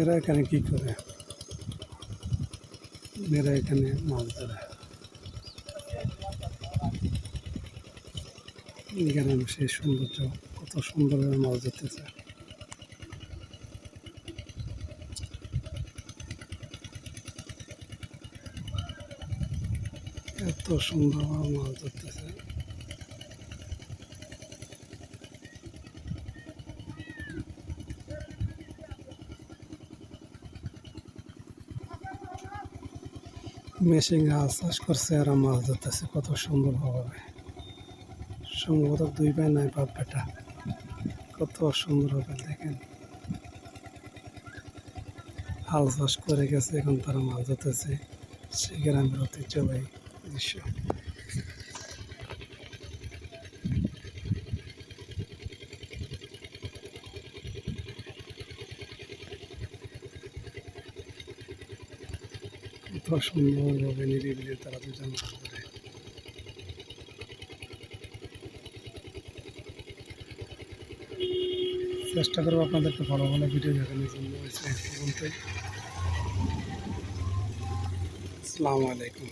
এরা এখানে কি করে? এরা এখানে মাছ ধরে। এখানে সেই সৌন্দর্য, কত সুন্দরভাবে মাছ ধরতেছে। এত সুন্দরভাবে মাছ ধরতেছে। মেশিন গাছ চাষ করছে আর মাছ ধরতেছে, কত সুন্দরভাবে সম্ভবত দুই ভাই নাই বাপ বেটা কত সুন্দরভাবে দেখেন। হাল চাষ করে গেছে, এখন তারা মাছ ধরতেছে। সেই গ্রামের ঐতিহ্যবাহী দৃশ্য। কত সুন্দরভাবে নিরিবিলি তারা দুজন করে। চেষ্টা করব আপনাদেরকে ভালো ভালো ভিডিও দেখানোর জন্য। পর্যন্তই। আসসালামু আলাইকুম।